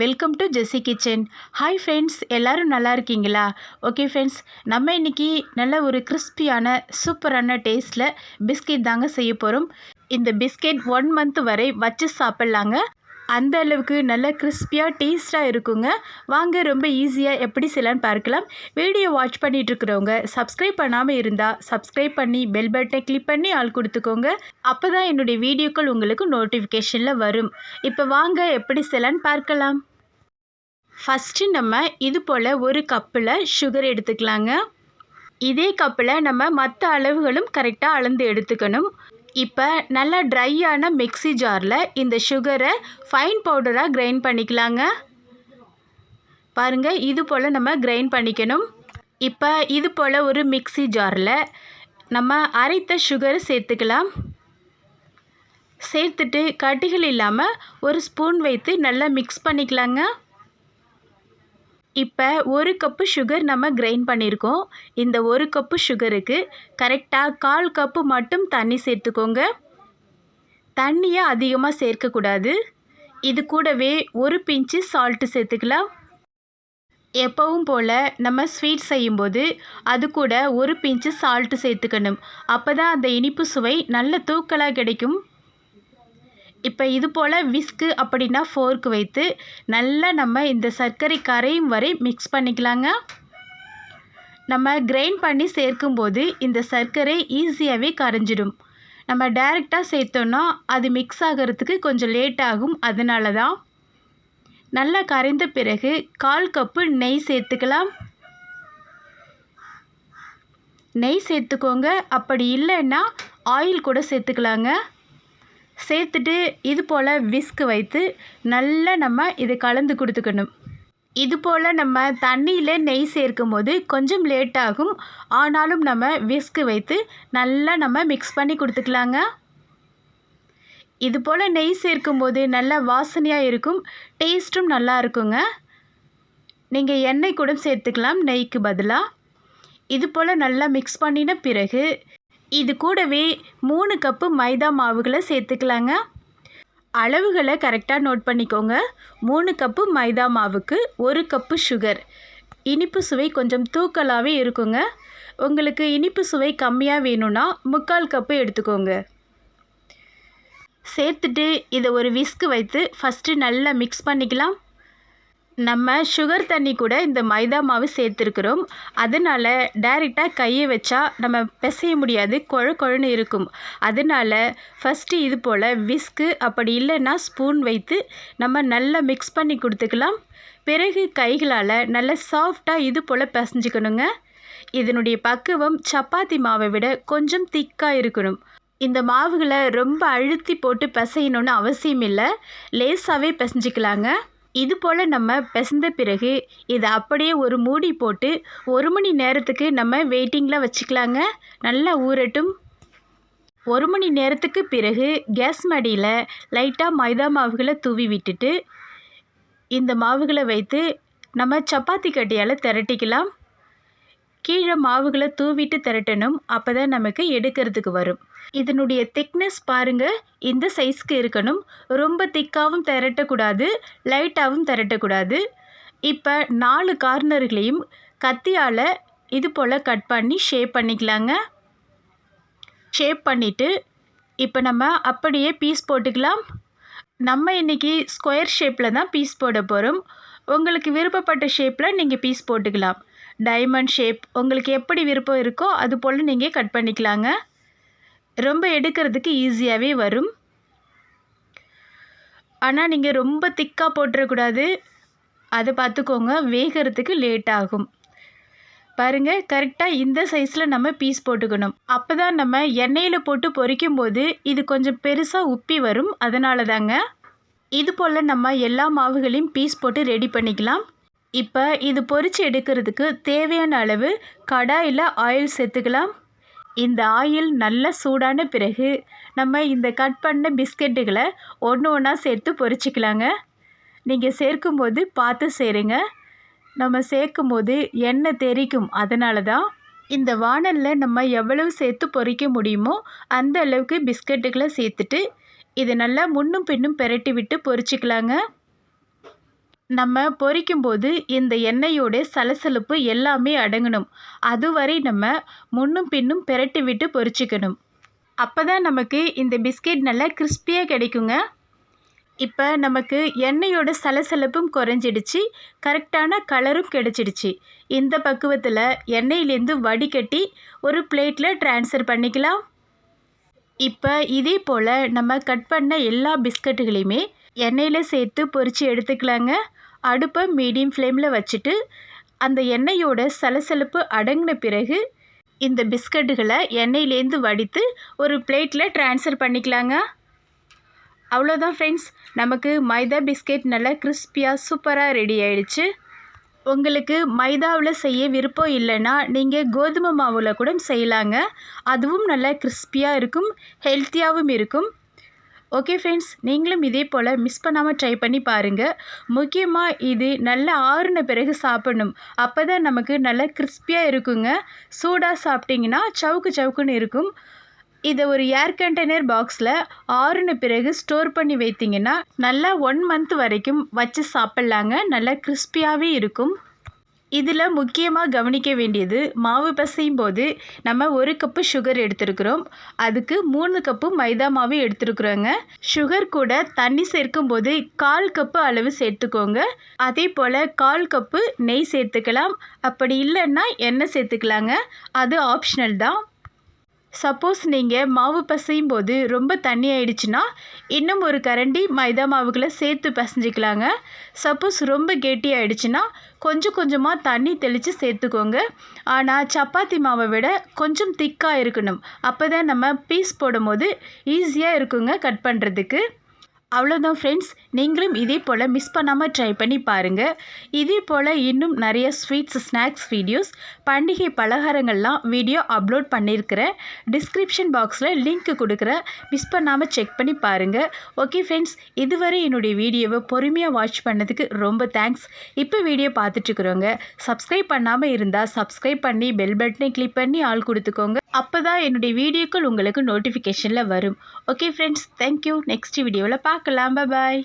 Welcome to Jessy kitchen hi friends எல்லோரும் நல்லா இருக்கீங்களா? ஓகே ஃப்ரெண்ட்ஸ் நம்ம இன்றைக்கி நல்ல ஒரு கிறிஸ்பியான சூப்பரான டேஸ்ட்டில் பிஸ்கெட் தாங்க செய்ய போகிறோம் இந்த பிஸ்கெட் ஒன் மந்த் வரை வச்சு சாப்பிட்லாங்க. அந்த அளவுக்கு நல்ல கிறிஸ்பியாக டேஸ்ட்டாக இருக்குங்க. வாங்க ரொம்ப ஈஸியாக எப்படி செய்யலான்னு பார்க்கலாம். வீடியோ வாட்ச் பண்ணிகிட்ருக்கிறவங்க சப்ஸ்கிரைப் பண்ணாமல் இருந்தால் சப்ஸ்கிரைப் பண்ணி பெல் பட்டனை கிளிக் பண்ணி ஆள் கொடுத்துக்கோங்க. அப்போ தான் என்னுடைய வீடியோக்கள் உங்களுக்கு நோட்டிஃபிகேஷனில் வரும். இப்போ வாங்க எப்படி செய்யலான்னு பார்க்கலாம். ஃபஸ்ட்டு நம்ம இது போல் ஒரு கப்பில் சுகர் எடுத்துக்கலாங்க. இதே கப்பில் நம்ம மற்ற அளவுகளும் கரெக்டாக அளந்து எடுத்துக்கணும். இப்போ நல்லா ட்ரையான மிக்ஸி ஜாரில் இந்த சுகரை ஃபைன் பவுடராக கிரைண்ட் பண்ணிக்கலாங்க. பாருங்கள் இது போல் நம்ம கிரைண்ட் பண்ணிக்கணும். இப்போ இது போல் ஒரு மிக்ஸி ஜாரில் நம்ம அரைத்த சுகரை சேர்த்துக்கலாம். சேர்த்துட்டு கட்டிகள் இல்லாமல் ஒரு ஸ்பூன் வைத்து நல்லா மிக்ஸ் பண்ணிக்கலாங்க. இப்போ ஒரு கப்பு சுகர் நம்ம கிரைண்ட் பண்ணியிருக்கோம் இந்த ஒரு கப்பு சுகருக்கு கரெக்டாக கால் கப்பு மட்டும் தண்ணி சேர்த்துக்கோங்க. தண்ணியை அதிகமாக சேர்க்கக்கூடாது. இது கூடவே ஒரு பிஞ்சு சால்ட்டு சேர்த்துக்கலாம். எப்பவும் போல் நம்ம ஸ்வீட் செய்யும்போது அது கூட ஒரு பிஞ்சு சால்ட்டு சேர்த்துக்கணும். அப்போ தான் அந்த இனிப்பு சுவை நல்ல தூக்கலாக கிடைக்கும். இப்போ இது போல் விஸ்கு அப்படின்னா ஃபோர்க்கு வைத்து நல்லா நம்ம இந்த சர்க்கரை கரையும் வரை மிக்ஸ் பண்ணிக்கலாங்க. நம்ம கிரைண்ட் பண்ணி சேர்க்கும்போது இந்த சர்க்கரை ஈஸியாகவே கரைஞ்சிடும். நம்ம டைரெக்டாக சேர்த்தோன்னா அது மிக்ஸ் ஆகிறதுக்கு கொஞ்சம் லேட் ஆகும். அதனால தான் நல்லா கரைந்த பிறகு கால் கப்பு நெய் சேர்த்துக்கலாம். நெய் சேர்த்துக்கோங்க. அப்படி இல்லைன்னா ஆயில் கூட சேர்த்துக்கலாங்க. சேர்த்துட்டு இது போல் விஸ்க் வைத்து நல்லா நம்ம இதை கலந்து கொடுத்துக்கணும். இது போல் நம்ம தண்ணியில் நெய் சேர்க்கும் போது கொஞ்சம் லேட் ஆகும். ஆனாலும் நம்ம விஸ்க் வைத்து நல்லா நம்ம மிக்ஸ் பண்ணி கொடுத்துக்கலாங்க. இது போல் நெய் சேர்க்கும் போது நல்லா வாசனையாக இருக்கும். டேஸ்ட்டும் நல்லா இருக்குங்க. நீங்கள் எண்ணெய் கூட சேர்த்துக்கலாம் நெய்க்கு பதிலாக இது போல் நல்லா மிக்ஸ் பண்ணின பிறகு இது கூடவே மூணு கப்பு மைதா மாவுகளை சேர்த்துக்கலாங்க. அளவுகளை கரெக்டாக நோட் பண்ணிக்கோங்க. மூணு கப்பு மைதா மாவுக்கு ஒரு கப்பு சுகர். இனிப்பு சுவை கொஞ்சம் தூக்கலாகவே இருக்குங்க. உங்களுக்கு இனிப்பு சுவை கம்மியாக வேணும்னா முக்கால் கப்பு எடுத்துக்கோங்க. சேர்த்துட்டு இதை ஒரு விஸ்க்கு வைத்து ஃபஸ்ட்டு நல்லா மிக்ஸ் பண்ணிக்கலாம். நம்ம சுகர் தண்ணி கூட இந்த மைதா மாவு சேர்த்துருக்குறோம். அதனால் டைரெக்டாக கையை வச்சா நம்ம பிசைய முடியாது குழ கொழன்னு இருக்கும். அதனால் ஃபஸ்ட்டு இது போல் விஸ்கு அப்படி இல்லைன்னா ஸ்பூன் வைத்து நம்ம நல்லா மிக்ஸ் பண்ணி கொடுத்துக்கலாம். பிறகு கைகளால் நல்லா சாஃப்டாக இது போல் பிசைஞ்சிக்கணுங்க. இதனுடைய பக்குவம் சப்பாத்தி மாவை விட கொஞ்சம் திக்காக இருக்கணும். இந்த மாவுகளை ரொம்ப அழுத்தி போட்டு பிசையணுன்னு அவசியம் இல்லை லேஸாகவே பிசைஞ்சிக்கலாங்க. இது போல் நம்ம பிசைந்த பிறகு இதை அப்படியே ஒரு மூடி போட்டு ஒரு மணி நேரத்துக்கு நம்ம வெயிட்டிங்கில் வச்சுக்கலாங்க. நல்லா ஊறட்டும். ஒரு மணி நேரத்துக்கு பிறகு கேஸ் மடியில் லைட்டாக மைதா மாவுகளை தூவி விட்டுட்டு இந்த மாவுகளை வைத்து நம்ம சப்பாத்தி கட்டியால் திரட்டிக்கலாம். கீழே மாவுகளை தூவிட்டு திரட்டணும். அப்போ தான் நமக்கு எடுக்கிறதுக்கு வரும். இதனுடைய திக்னஸ் பாருங்கள் இந்த சைஸ்க்கு இருக்கணும். ரொம்ப திக்காகவும் திரட்டக்கூடாது. லைட்டாகவும் திரட்டக்கூடாது. இப்போ நாலு கார்னர்களையும் கத்தியால் இது போல் கட் பண்ணி ஷேப் பண்ணிக்கலாங்க. ஷேப் பண்ணிவிட்டு இப்போ நம்ம அப்படியே பீஸ் போட்டுக்கலாம். நம்ம இன்றைக்கி ஸ்கொயர் ஷேப்பில் தான் பீஸ் போட போகிறோம் உங்களுக்கு விருப்பப்பட்ட ஷேப்பில் நீங்கள் பீஸ் போட்டுக்கலாம். டைமண்ட் ஷேப் உங்களுக்கு எப்படி விருப்பம் இருக்கோ அது போல் நீங்கள் கட் பண்ணிக்கலாங்க. ரொம்ப எடுக்கிறதுக்கு ஈஸியாகவே வரும். ஆனால் நீங்கள் ரொம்ப திக்காக போட்டுறக்கூடாது. அதை பார்த்துக்கோங்க வேகிறதுக்கு லேட் ஆகும். பாருங்கள் கரெக்டாக இந்த சைஸில் நம்ம பீஸ் போட்டுக்கணும். அப்போ தான் நம்ம எண்ணெயில் போட்டு பொரிக்கும் போது இது கொஞ்சம் பெருசாக உப்பி வரும். அதனால தாங்க இது போல் நம்ம எல்லா மாவுகளையும் பீஸ் போட்டு ரெடி பண்ணிக்கலாம். இப்போ இது பொறிச்சு எடுக்கிறதுக்கு தேவையான அளவு கடாயில் ஆயில் சேர்த்துக்கலாம். இந்த ஆயில் நல்லா சூடான பிறகு நம்ம இந்த கட் பண்ண பிஸ்கெட்டுகளை ஒன்று ஒன்றா சேர்த்து பொறிச்சிக்கலாங்க. நீங்கள் சேர்க்கும்போது பார்த்து சேருங்க. நம்ம சேர்க்கும்போது எண்ணெய் தெரிக்கும் அதனால தான் இந்த வானலில் நம்ம எவ்வளவு சேர்த்து பொறிக்க முடியுமோ அந்த அளவுக்கு பிஸ்கெட்டுகளை சேர்த்துட்டு இது நல்லா முன்னும் பின்னும் பெரட்டி விட்டு பொறிச்சிக்கலாங்க. நம்ம பொரிக்கும்போது இந்த எண்ணெயோட சலசலப்பு எல்லாமே அடங்கணும். அதுவரை நம்ம முன்னும் பின்னும் பிரட்டி விட்டு பொறிச்சிக்கணும் அப்போ தான் நமக்கு இந்த பிஸ்கெட் நல்லா கிறிஸ்பியாக கிடைக்குங்க. இப்போ நமக்கு எண்ணெயோட சலசலப்பும் குறைஞ்சிடுச்சு. கரெக்டான கலரும் கிடைச்சிடுச்சு. இந்த பக்குவத்தில் எண்ணெயிலேருந்து வடிகட்டி ஒரு பிளேட்டில் ட்ரான்ஸ்ஃபர் பண்ணிக்கலாம். இப்போ இதே போல் நம்ம கட் பண்ண எல்லா பிஸ்கட்டுகளையுமே எண்ணெயில் சேர்த்து பொரித்து எடுத்துக்கலாங்க. அடுப்பை மீடியம் ஃப்ளேமில் வச்சுட்டு அந்த எண்ணெயோட சலசலப்பு அடங்கின பிறகு இந்த பிஸ்கட்டுகளை எண்ணெயிலேருந்து வடித்து ஒரு பிளேட்டில் ட்ரான்ஸ்ஃபர் பண்ணிக்கலாங்க. அவ்வளோதான் ஃப்ரெண்ட்ஸ். நமக்கு மைதா பிஸ்கெட் நல்லா கிறிஸ்பியாக சூப்பராக ரெடி ஆயிடுச்சு. உங்களுக்கு மைதாவில் செய்ய விருப்பம் இல்லைன்னா நீங்கள் கோதுமை மாவில் கூட செய்யலாங்க. அதுவும் நல்லா கிறிஸ்பியாக இருக்கும் ஹெல்த்தியாகவும் இருக்கும். ஓகே ஃப்ரெண்ட்ஸ் நீங்களும் இதே போல் மிஸ் பண்ணாமல் ட்ரை பண்ணி பாருங்கள் முக்கியமாக இது நல்லா ஆறுன பிறகு சாப்பிடணும். அப்போ தான் நமக்கு நல்லா கிறிஸ்பியாக இருக்குங்க. சூடாக சாப்பிட்டிங்கன்னா சவுக்கு சவுக்குன்னு இருக்கும். இதை ஒரு ஏர் கண்டெய்னர் பாக்ஸில் ஆறுன பிறகு ஸ்டோர் பண்ணி வைத்திங்கன்னா நல்லா ஒன் மந்த் வரைக்கும் வச்சு சாப்பிட்லாங்க. நல்லா கிறிஸ்பியாகவே இருக்கும். இதில் முக்கியமாக கவனிக்க வேண்டியது மாவு பிசையும் போது நம்ம ஒரு கப்பு சுகர் எடுத்துருக்குறோம். அதுக்கு மூணு கப்பு மைதா மாவு எடுத்துருக்குறோங்க. சுகர் கூட தண்ணி சேர்க்கும் போது கால் கப்பு அளவு சேர்த்துக்கோங்க. அதே போல் கால் கப்பு நெய் சேர்த்துக்கலாம். அப்படி இல்லைன்னா எண்ணெய் சேர்த்துக்கலாங்க. அது ஆப்ஷனல் தான். சப்போஸ் நீங்கள் மாவு பசையும் போது ரொம்ப தண்ணி ஆயிடுச்சுன்னா இன்னும் ஒரு கரண்டி மைதா மாவுகளை சேர்த்து பிசைஞ்சிக்கலாங்க. சப்போஸ் ரொம்ப கெட்டி ஆயிடுச்சுன்னா கொஞ்சம் கொஞ்சமாக தண்ணி தெளித்து சேர்த்துக்கோங்க. ஆனால் சப்பாத்தி மாவை விட கொஞ்சம் திக்காக இருக்கணும். அப்போ தான் நம்ம பீஸ் போடும்போது ஈஸியாக இருக்குங்க கட் பண்ணுறதுக்கு அவ்வளோதான் ஃப்ரெண்ட்ஸ் நீங்களும் இதே போல் மிஸ் பண்ணாமல் ட்ரை பண்ணி பாருங்கள் இதே போல் இன்னும் நிறைய ஸ்வீட்ஸ் ஸ்நாக்ஸ் வீடியோஸ் பண்டிகை பலகாரங்கள்லாம் வீடியோ அப்லோட் பண்ணியிருக்கிறேன் டிஸ்கிரிப்ஷன் பாக்ஸில் லிங்க் கொடுக்குறேன். மிஸ் பண்ணாமல் செக் பண்ணி பாருங்கள் ஓகே ஃப்ரெண்ட்ஸ் இதுவரை என்னுடைய வீடியோவை பொறுமையாக வாட்ச் பண்ணதுக்கு ரொம்ப தேங்க்ஸ் இப்போ வீடியோ பார்த்துட்ருக்குறோங்க சப்ஸ்கிரைப் பண்ணாமல் இருந்தால் சப்ஸ்கிரைப் பண்ணி பெல் பட்டனை கிளிக் பண்ணி ஆள் கொடுத்துக்கோங்க. அப்போ தான் என்னுடைய வீடியோக்கள் உங்களுக்கு நோட்டிஃபிகேஷனில் வரும். ஓகே ஃப்ரெண்ட்ஸ் தேங்க்யூ நெக்ஸ்ட் வீடியோவில் பார்க்கலாம். பாய்